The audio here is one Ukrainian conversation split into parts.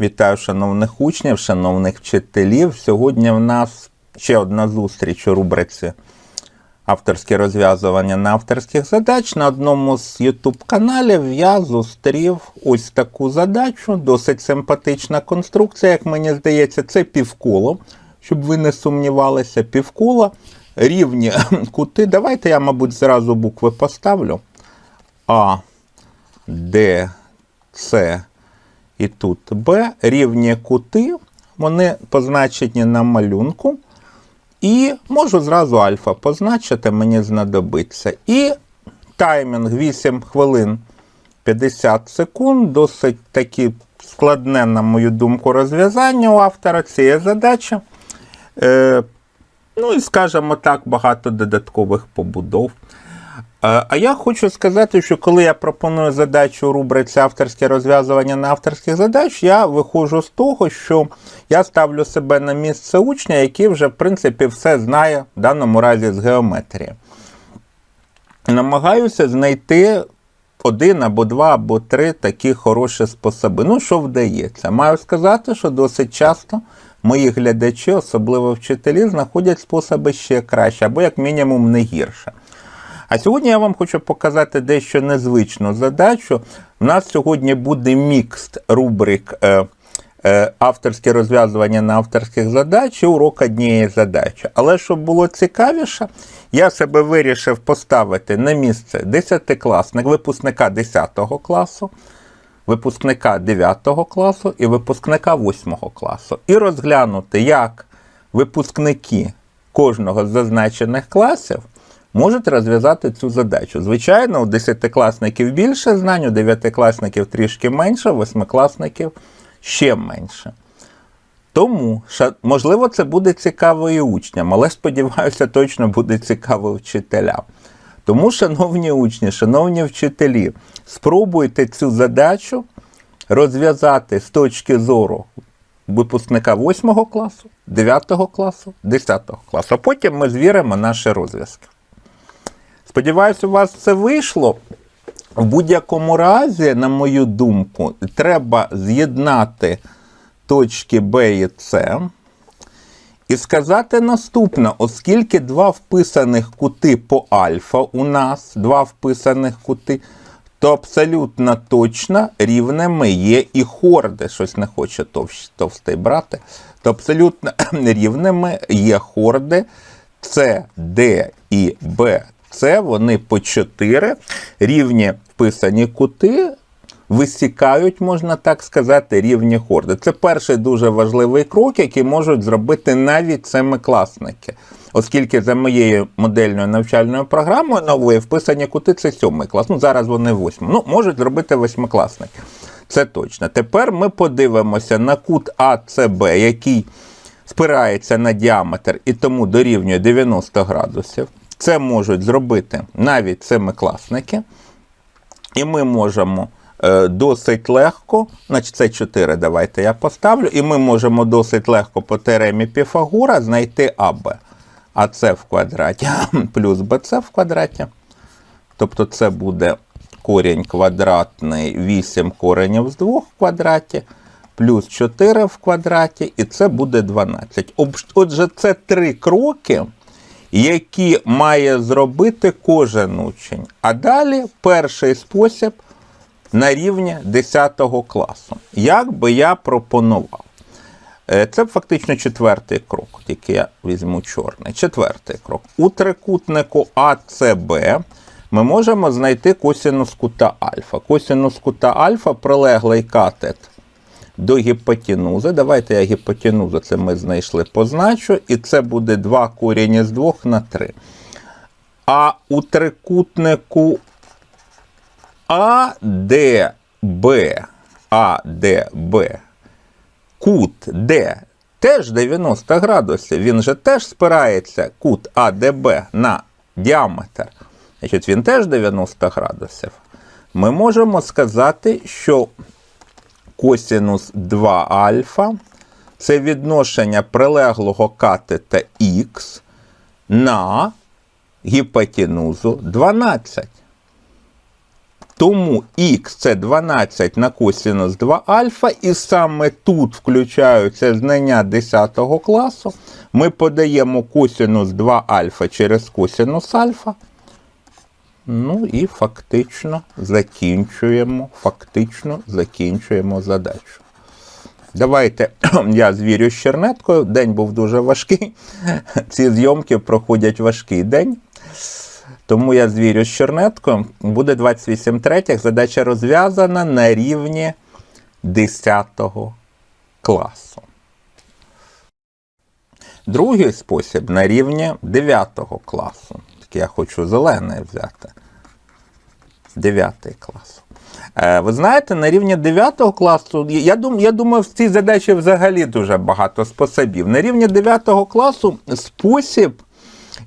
Вітаю шановних учнів, шановних вчителів. Сьогодні в нас ще одна зустріч у рубриці авторське розв'язування на авторських задач. На одному з YouTube каналів я зустрів ось таку задачу. Досить симпатична конструкція, як мені здається, це півколо, щоб ви не сумнівалися, півколо, рівні кути. Давайте я, мабуть, зразу букви поставлю. А, Д, С і тут Б рівні кути, вони позначені на малюнку. І можу зразу альфа позначити, мені знадобиться. І таймінг 8 хвилин 50 секунд. Досить таки складне, на мою думку, розв'язання у автора цієї задачі. Е, ну і, скажімо так, багато додаткових побудов. Е, А я хочу сказати, що коли я пропоную задачу рубриці авторське розв'язування на авторських задач, я виходжу з того, що я ставлю себе на місце учня, який вже, в принципі, все знає в даному разі з геометрії. Намагаюся знайти один або два, або три такі хороші способи. Ну, що вдається. Маю сказати, що досить часто мої глядачі, особливо вчителі, знаходять способи ще краще, або, як мінімум, не гірше. А сьогодні я вам хочу показати дещо незвичну задачу. У нас сьогодні буде мікс рубрик е, е, авторське розв'язування на авторських задач і урок однієї задачі. Але щоб було цікавіше, я себе вирішив поставити на місце десятикласник, випускника 10 класу, випускника 9 класу і випускника 8 класу. І розглянути, як випускники кожного з зазначених класів можуть розв'язати цю задачу. Звичайно, у десятикласників більше знань, у дев'ятикласників трішки менше, у восьмикласників ще менше. Тому, можливо, це буде цікаво і учням, але сподіваюся, точно буде цікаво вчителям. Тому, шановні учні, шановні вчителі, спробуйте цю задачу розв'язати з точки зору випускника 8 класу, 9 класу, 10 класу. А потім ми звіримо наші розв'язки. Сподіваюсь, у вас це вийшло. В будь-якому разі, на мою думку, треба з'єднати точки Б і С і сказати наступне, оскільки два вписаних кути по альфа у нас, два вписаних кути, то абсолютно точно рівними є і хорди. Щось не хоче товстий брати. То абсолютно рівними є хорди С, Д і Б. Це вони по 4 рівні вписані кути висікають, можна так сказати, рівні хорди. Це перший дуже важливий крок, який можуть зробити навіть семикласники. Оскільки за моєю модельною навчальною програмою новою вписані кути це сьомий клас. Ну зараз вони восьмий. Ну, можуть зробити восьмикласники. Це точно. Тепер ми подивимося на кут АЦБ, який спирається на діаметр і тому дорівнює 90 градусів. Це можуть зробити навіть семикласники. І ми можемо е, досить легко, значить це 4 давайте я поставлю, і ми можемо досить легко по теоремі Піфагора знайти АБ. АЦ в квадраті плюс БЦ в квадраті. Тобто це буде корінь квадратний 8 коренів з 2 в квадраті, плюс 4 в квадраті, і це буде 12. Отже, це три кроки, які має зробити кожен учень. А далі перший спосіб на рівні 10 класу. Як би я пропонував? Е, Це фактично четвертий крок, тільки я візьму чорний. Четвертий крок. У трикутнику АЦБ ми можемо знайти косінус кута альфа. Косінус кута альфа прилеглий катет до гіпотенузи. Давайте я гіпотенузу, це ми знайшли, позначу, і це буде 2 корінь з 2 на 3. А у трикутнику АДБ, АДБ, кут Д теж 90 градусів. Він же теж спирається кут АДБ на діаметр. Значить, він теж 90 градусів. Ми можемо сказати, що косінус 2 альфа це відношення прилеглого катета Х на гіпотенузу 12. Тому х це 12 на косінус 2 альфа, і саме тут включаються знання 10 класу. Ми подаємо косінус 2 альфа через косінус альфа. Ну і фактично закінчуємо, фактично закінчуємо задачу. Давайте я звірю з чернеткою. День був дуже важкий. Ці зйомки проходять важкий день. Тому я звірю з чернеткою. Буде 28 третіх. Задача розв'язана на рівні 10 класу. Другий спосіб на рівні 9 класу. Я хочу зелений взяти. 9 клас. Е, Ви знаєте, на рівні 9 класу, я думаю, я думаю, в цій задачі взагалі дуже багато способів. На рівні 9 класу спосіб,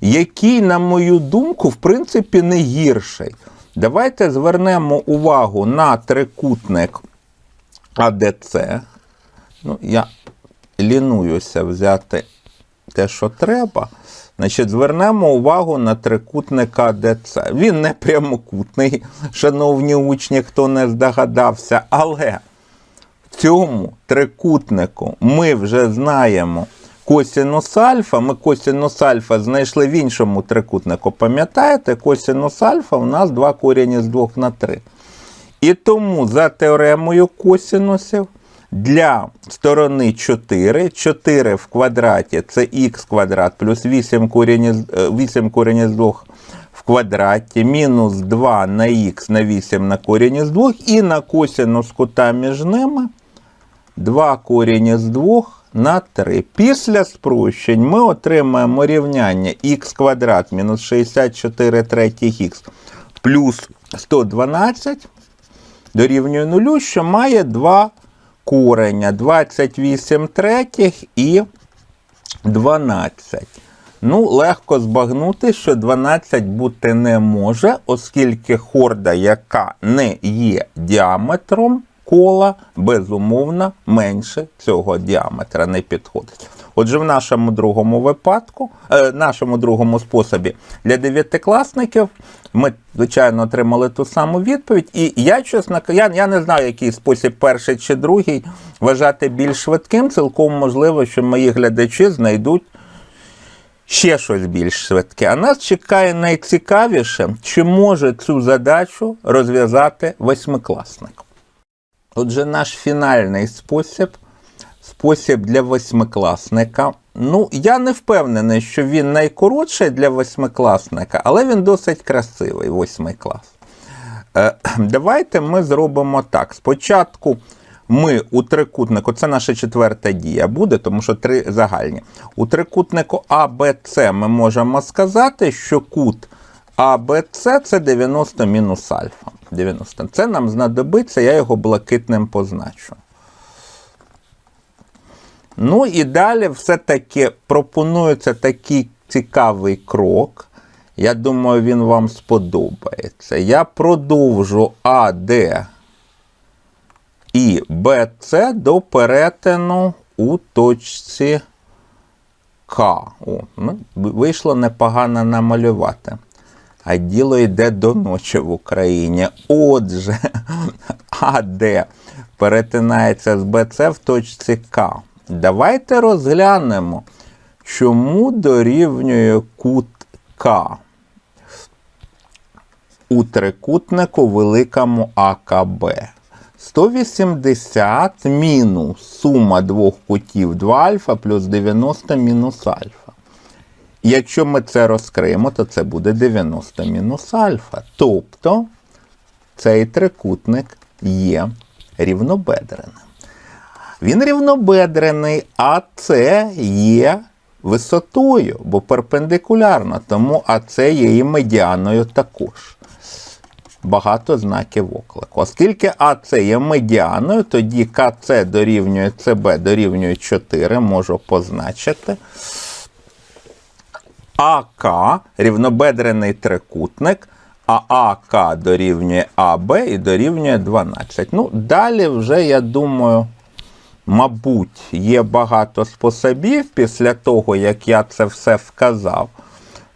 який, на мою думку, в принципі, не гірший. Давайте звернемо увагу на трикутник АДЦ. Ну, я лінуюся взяти те, що треба. Значить, звернемо увагу на трикутник АДЦ. Він не прямокутний, шановні учні, хто не здогадався, але в цьому трикутнику ми вже знаємо косінус альфа. Ми косінус альфа знайшли в іншому трикутнику. Пам'ятаєте, косінус альфа у нас 2 корінь з 2 на 3. І тому за теоремою косінусів для сторони 4, 4 в квадраті це х квадрат плюс 8 корінь із, е, 8 корінь із 2 в квадраті, мінус 2 на х на 8 на корінь із 2 і на косінус кута між ними 2 корінь із 2 на 3. Після спрощень ми отримаємо рівняння х квадрат мінус 64 третіх х плюс 112 дорівнює нулю, що має два кореня 28 третіх і 12. Ну, легко збагнути, що 12 бути не може, оскільки хорда, яка не є діаметром кола, безумовно, менше цього діаметра не підходить. Отже, в нашому другому випадку, е, нашому другому способі для дев'ятикласників ми, звичайно, отримали ту саму відповідь. І я, чесно, я, я не знаю, який спосіб перший чи другий вважати більш швидким. Цілком можливо, що мої глядачі знайдуть ще щось більш швидке. А нас чекає найцікавіше, чи може цю задачу розв'язати восьмикласник. Отже, наш фінальний спосіб спосіб для восьмикласника. Ну, я не впевнений, що він найкоротший для восьмикласника, але він досить красивий, восьмий клас. Е, давайте ми зробимо так. Спочатку ми у трикутнику, це наша четверта дія буде, тому що три загальні. У трикутнику АБЦ ми можемо сказати, що кут АБЦ це 90 мінус альфа. 90. Це нам знадобиться, я його блакитним позначу. Ну і далі все-таки пропонується такий цікавий крок. Я думаю, він вам сподобається. Я продовжу АД і БЦ до перетину у точці К. О, ну, Вийшло непогано намалювати. А діло йде до ночі в Україні. Отже, АД перетинається з БЦ в точці К. Давайте розглянемо, чому дорівнює кут К у трикутнику великому АКБ. 180 мінус сума двох кутів 2 альфа плюс 90 мінус альфа. Якщо ми це розкриємо, то це буде 90 мінус альфа. Тобто цей трикутник є рівнобедреним. Він рівнобедрений, а це є висотою, бо перпендикулярно, тому АЦ є і медіаною також. Багато знаків оклику. Оскільки АЦ є медіаною, тоді КЦ дорівнює ЦБ дорівнює 4, можу позначити. АК рівнобедрений трикутник, а АК дорівнює АБ і дорівнює 12. Ну, далі вже, я думаю, мабуть, є багато способів після того, як я це все вказав.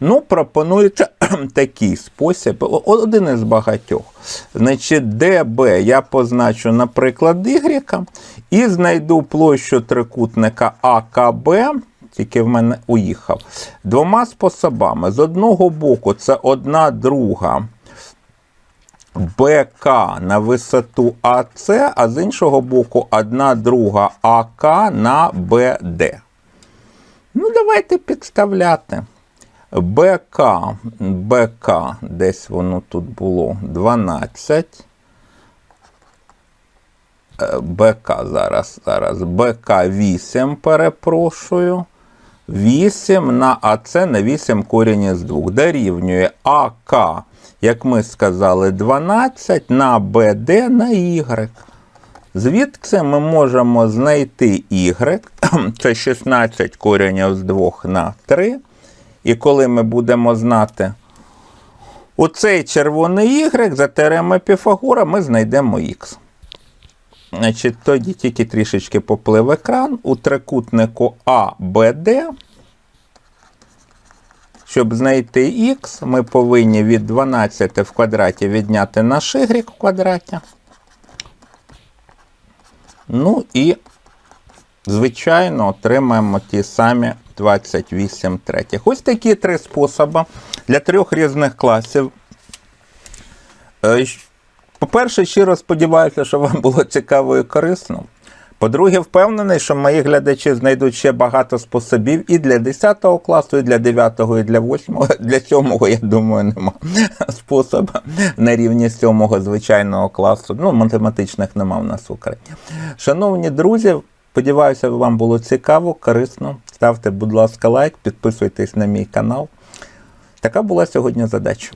Ну, пропонується такий спосіб, один із багатьох. Значить, DB я позначу, наприклад, Y і знайду площу трикутника АКБ, тільки в мене уїхав, двома способами. З одного боку, це одна друга БК на висоту АС, а з іншого боку, одна друга АК на БД. Ну, давайте підставляти. БК, БК, десь воно тут було 12. Е, БК зараз, зараз. БК 8, перепрошую. 8 на АЦ на 8 корінь із 2. Дорівнює АК, як ми сказали, 12 на БД на Y. Звідки ми можемо знайти y, це 16 коренів з 2 на 3. І коли ми будемо знати оцей червоний y за теоремою Піфагора, ми знайдемо х. Значить, тоді тільки трішечки поплив екран. У трикутнику ABD, щоб знайти х, ми повинні від 12 в квадраті відняти наш y в квадраті. Ну і, звичайно, отримаємо ті самі 28 третіх. Ось такі три способи для трьох різних класів. По-перше, щиро сподіваюся, що вам було цікаво і корисно. По-друге, впевнений, що мої глядачі знайдуть ще багато способів і для 10 класу, і для 9, і для 8. Для 7, я думаю, нема способу на рівні 7 звичайного класу. Ну, математичних нема в нас в Україні. Шановні друзі, сподіваюся, вам було цікаво, корисно. Ставте, будь ласка, лайк, підписуйтесь на мій канал. Така була сьогодні задача.